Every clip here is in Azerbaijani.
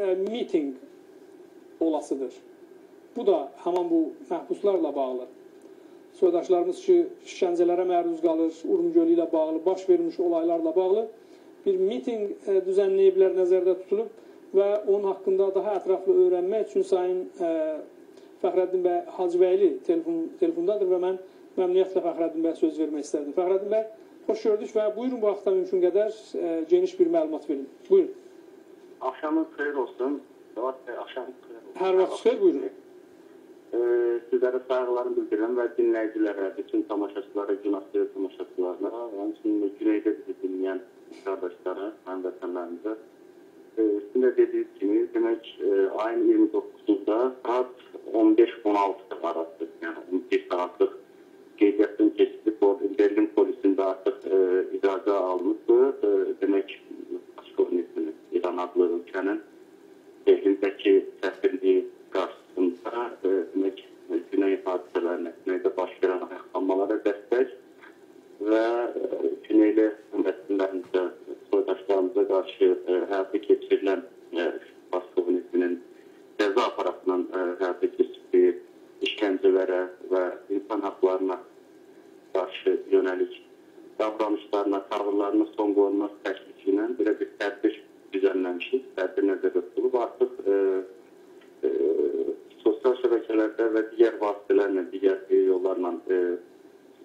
e, miting olasıdır. Bu da həmin bu məhbuslarla bağlı. Soydaşlarımız ki, işgəncələrə məruz qalır, Urm gölü ilə bağlı, baş vermiş olaylarla bağlı bir miting e, düzənləyiblər, nəzərdə tutulub və onun haqqında daha ətraflı öyrənmək üçün Sayın e, Fəxrəddin bəy Hacıbəyli telefon, telefondadır və mən məmnuniyyətlə Fəxrəddin bəyə söz vermək istərdim. Fəxrəddin bəy, xoş gördük və buyurun bu haqda mümkün qədər e, geniş bir məlumat verin. Buyurun. Axşamınız xeyir olsun. Cevat Bey, axşamınız xeyir olsun. Hər vaxt xeyir, buyurun. Ee, sizlərə sayğılarımı bildirirəm və dinləyicilərə, bütün tamaşaçılara, günahsız tamaşaçılarına, həmçinin də Güneydə bizi dinləyən qardaşlara, həmvətənlərimizə. Ee, sizin də dediyiniz kimi, demək, e, ayın 29-da saat 15-16 arası, yəni 11 saatlıq qeydiyyatın keçidib, Berlin polisində artıq e, icazə alınıbdı. E, demək, Raskolnikov, İran adlı ölkənin Berlindəki səfirliyi qarşısında e, demək, güney hadisələrinə, güneydə baş verən ayaqlanmalara dəstək və e, güneyli həmvətənlərimizə, soydaşlarımıza qarşı e, həyata keçirilən e, Raskolnikovun cəza aparatının e, həyata keçirdiyi işgəncələrə və insan haqlarına qarşı yönəlik davranışlarına, tavırlarına son qoyulması təklifi ilə belə bir tədbir düzənləmişik. Tədbir nəzərdə tutulub. Artıq e, e, sosial şəbəkələrdə və digər vasitələrlə, digər e, yollarla e,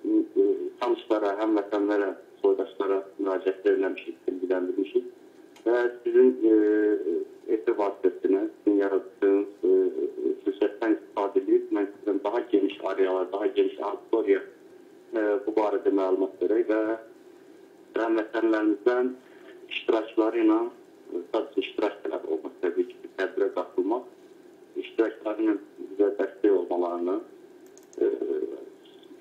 e, tanışlara, həmvətənlərə, soydaşlara müraciət eləmişik, bilgiləndirmişik. Və sizin e, efir vasitəsilə, sizin yaratdığınız e, fürsətdən istifadə edib, mən sizdən daha geniş arealar, daha geniş auditoriya e, bu barədə məlumat verək və həmvətənlərimizdən iştirakçıları ilə sadəcə iştirak tələb olmaq, təbii ki, tədbirə qatılmaq, iştirakçıları ilə bizə dəstək olmalarını, e,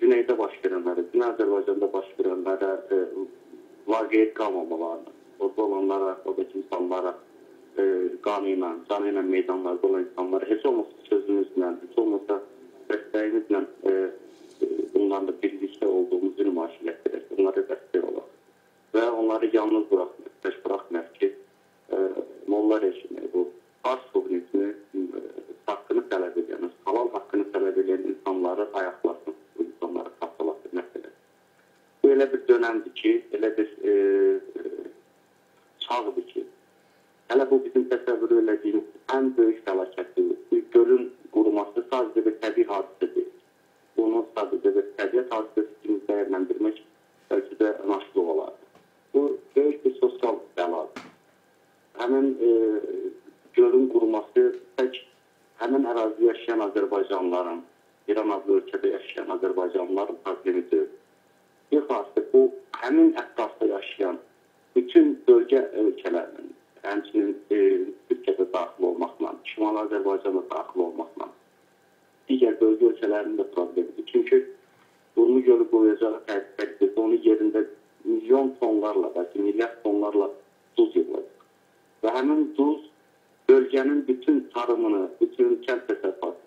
Güneydə baş verənlərə, Güney Azərbaycanda baş verənlərə e, vaqeət qalmamalarını, orada olanlara, oradakı insanlara e, qanı ilə, canı ilə meydanlarda olan insanlara heç olmasa sözünüzlə, heç olmasa dəstəyinizlə e, bunlarla birlikdə uno sguardo. Həmin e, gölün quruması tək həmin ərazidə yaşayan Azərbaycanlıların, İran adlı ölkədə yaşayan Azərbaycanlıların problemi deyil. Bir xassı bu həmin ətrafda yaşayan bütün bölgə ölkələrinin, həmçinin e, Türkiyədə daxil olmaqla, Şimali Azərbaycanda daxil olmaqla digər bölgə ölkələrinin də problemidir. Çünki Burnu gölü qoyacağı təqdirdə onun yerində milyon tonlarla, bəlkə milyard tonlarla duz yığılacaq. Və həmin duz bölgənin bütün tarımını, bütün kənd təsərrüfatını,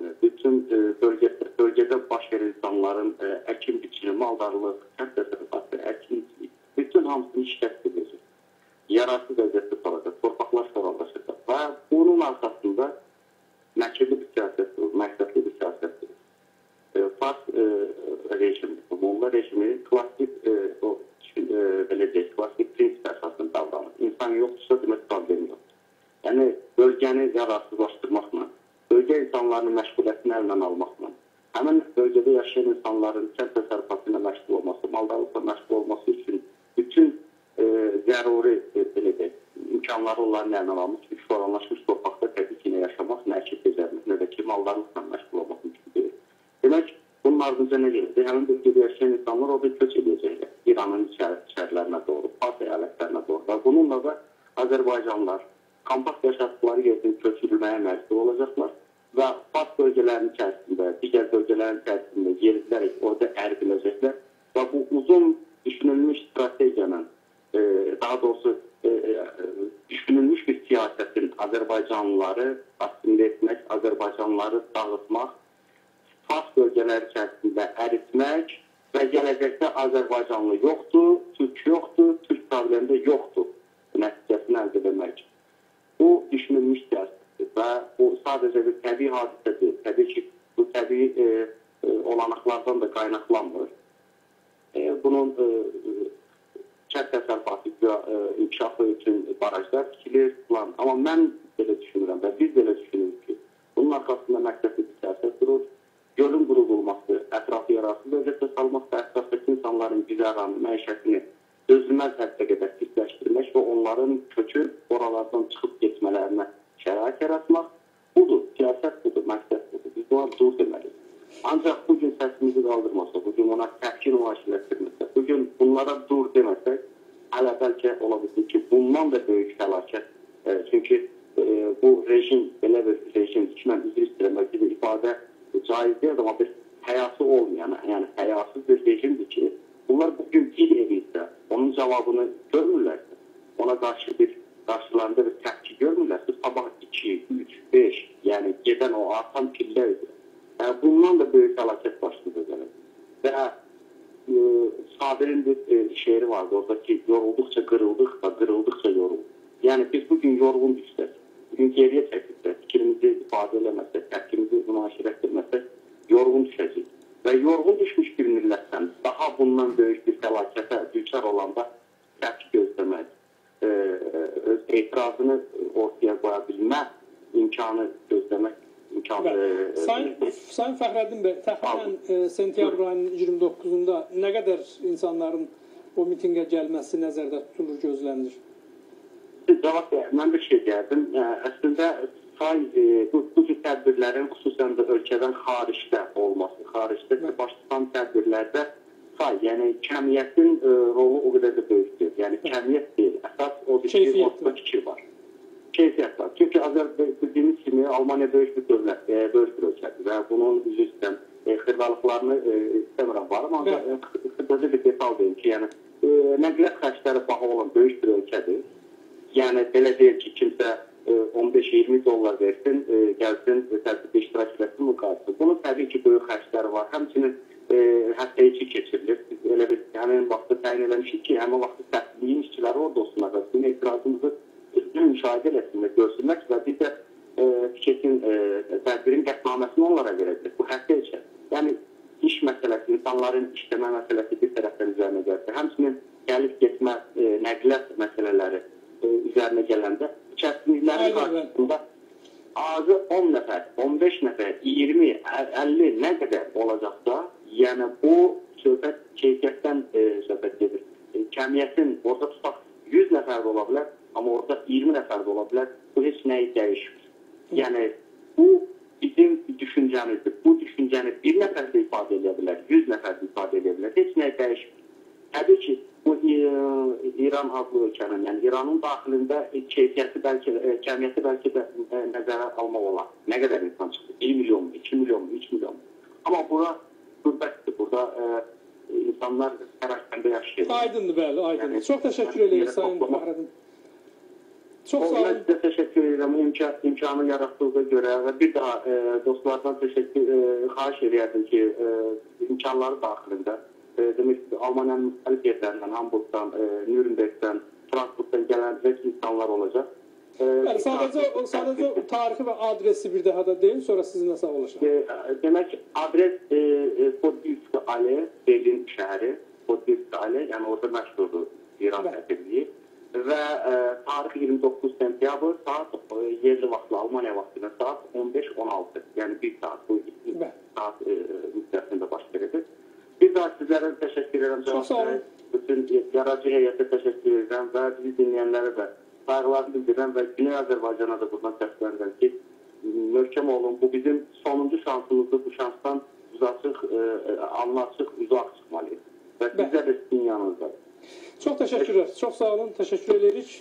bölgəni yararsızlaşdırmaqla, bölgə insanlarının məşğuliyyətini əlindən almaqla, həmin bölgədə yaşayan insanların kənd təsərrüfatı ilə məşğul olması, maldarlıqla məşğul olması üçün bütün e, zəruri e, belə deyək, imkanları onların əlindən almış, işvaranlaşmış torpaqda təbii ki, yaşamaq, nə əkib becərmək, nə də ki, mallarla məşğul olmaq mümkün deyil. Demək, bunun ardınca nə gedir? Həmin bölgədə yaşayan insanlar orada köç edəcəklər. İranın içərilərinə doğru, Fars əyalətlərinə doğru. Və bununla da Azərbaycanlılar kompakt yaşadıkları yerdən köçürülməyə məcbur olacaqlar və Fars bölgələrinin içərisində, digər bölgələrin içərisində yerilərək orada ərbiləcəklər və bu uzun düşünülmüş strategiyanın, e, daha doğrusu e, düşünülmüş bir siyasətin Azərbaycanlıları assimile etmək, Azərbaycanlıları dağıtmaq, Fars bölgələri içərisində əritmək və gələcəkdə Azərbaycanlı yoxdur, Türk yoxdur, Türk problemdə yoxdur nəticəsini əldə etmək. Bu düşünülmüş siyasət. və bu sadəcə bir təbii hadisə deyil. Təbii ki, bu təbii e, e, olanaqlardan da qaynaqlanmır. E, bunun e, kənd təsərrüfatı e, inkişafı üçün barajlar tikilir falan. Amma mən belə düşünürəm və biz belə düşünürük ki, bunun arxasında məqsədli bir siyasət durur. Gölün qurudulması, ətrafı yararsız vəziyyətə salmaq və ətrafdakı insanların güzəranı, məişətini dözülməz həddə qədər pisləşdirmək və onların köçüb oralardan çıxıb bunlara dur deməsək, hələ bəlkə ola bilsin ki, bundan da böyük fəlakət. E, çünki e, bu rejim belə bir rejim ki, mən üzr istəyirəm, bəlkə də ifadə caiz deyil, amma bir həyası olmayan, yəni həyasız bir rejimdir ki, bunlar bugün bir edirsə, onun cavabını görmürlərsə, ona qarşı bir qarşılarında bir təpki görmürlərsə, sabah 2, 3, 5, yəni gedən o artan pillə edir. Yəni, bundan da böyük fəlakət başlayır gələk. Və e, Sabirin bir e, şeiri vardı orada ki, yorulduqca qırıldıqca, qırıldıqca yorulduq. Yəni biz bugün yorğun düşsək, bugün geriyə çəkilsək, fikrimizi ifadə eləməsək, təpkimizi nümayiş etdirməsək, yorğun düşəcəyik. Və yorğun düşmüş bir millətdən daha bundan böyük bir fəlakətə düçar olanda təpki gözləmək, e, öz etirazını ortaya qoya bilmə imkanı gözləmək imkanı. Bəli. Sayın, Sayın Fəxrəddin bəy, təxminən e, sentyabr ayının 29-da nə qədər insanların o mitinqə gəlməsi nəzərdə tutulur, gözlənilir? Cavab. Mən bir şey deyərdim. Əslində say e, bu, bu cür tədbirlərin xüsusən də ölkədən xaricdə olması, xaricdə baş tutan tədbirlərdə say, yəni kəmiyyətin ə, rolu o qədər də böyükdür. Yəni kəmiyyət deyil, əsas odur ki, ortada fikir var. Keyfiyyət var. Çünki Azərbaycan kimi Almaniya böyük bir dövlət, e, böyük bir ölkədir və bunun üzü istəyən e, xırdalıqlarını e, istəmirəm varım, ancaq xırdaca bir detal deyim ki, yəni e, nəqliyyat xərcləri baha olan böyük bir ölkədir. Yəni belə deyil ki, kimsə 15-20 dollar versin, e, gəlsin tədbirdə iştirak etsin müqayisə. Bunun təbii ki, böyük xərcləri var. Həmçinin e, həftə içi keçirilir. Biz elə bir həmin vaxtı təyin eləmişik ki, həmin vaxtı təsdiqliyin işçiləri orada olsunlar və bizim etirazımızı düzgün müşahidə etsinlər, görsünlər və biz də e, tiketin e, tədbirin qətnaməsini onlara verəcək. Bu həftə içi. Yəni iş məsələsi, insanların işləmə məsələsi bir tərəfdən üzərinə gəlsə, həmçinin gəlib getmə, e, nəqliyyat məsələləri e, üzərinə gələndə kəskinliklərin qarşısında azı 10 nəfər, 15 nəfər, 20, 50 nə qədər olacaqsa, yəni bu söhbət keyfiyyətdən e, söhbət gedir. E, kəmiyyətin orada tutaq 100 nəfər də ola bilər, amma orada 20 nəfər də ola bilər. Bu heç nəyi dəyişmir. Yəni bu bizim düşüncəmizdir. Bu düşüncəni bir nəfər də ifadə edə bilər, 100 nəfər də ifadə edə bilər. Heç nəyi dəyişmir. Təbii ki, bu e, İran adlı ölkənin, yəni İranın daxilində keyfiyyəti bəlkə e, kəmiyyəti bəlkə də e, nəzərə almaq olar. Nə qədər insan çıxdı? 1 milyon, 2 milyon, 3 milyon. Amma bura qürbətdir. Burada e, insanlar tərəfində yaşayır. Aydındır, bəli, aydındır. Yəni, Çox təşəkkür yəni, edirik Sayın Fəxrəddin. Çox sağ olun. Sizə təşəkkür edirəm imkan, imkanı yaratdığınıza görə və bir daha e, dostlardan təşəkkür e, xahiş edirəm ki, e, imkanları daxilində e, demək Almaniyanın müxtəlif yerlərindən, Hamburgdan, e, Nürnbergdən, Frankfurtdan gələcək insanlar olacaq. E, yəni, sadəcə, sadəcə tarixi və adresi bir daha da deyin, sonra sizinlə sağollaşaq. E, demək adres e, e, Podilski Ale, Berlin şəhəri, Podilski Ale, yəni orada məşhurdur İran səfirliyi və e, tarix 29 sentyabr saat e, yerli vaxtla Almaniya vaxtı ilə saat 15-16, yəni bir saat bu saat e, müddətində baş verəcək. Bir daha sizlərə təşəkkür edirəm. Çox sağ olun. Bütün yaradıcı heyətə təşəkkür edirəm və bizi dinləyənlərə də sayğılarımı bildirirəm və Güney Azərbaycana da buradan səslənirəm ki, möhkəm olun. Bu bizim sonuncu şansımızdır. Bu şansdan uzaqsıq, anlaşıq, uzaq çıxmalıyıq. Və bizə də sizin yanınızdadır. Çox təşəkkürlər. Çox sağ olun. Təşəkkür edirik.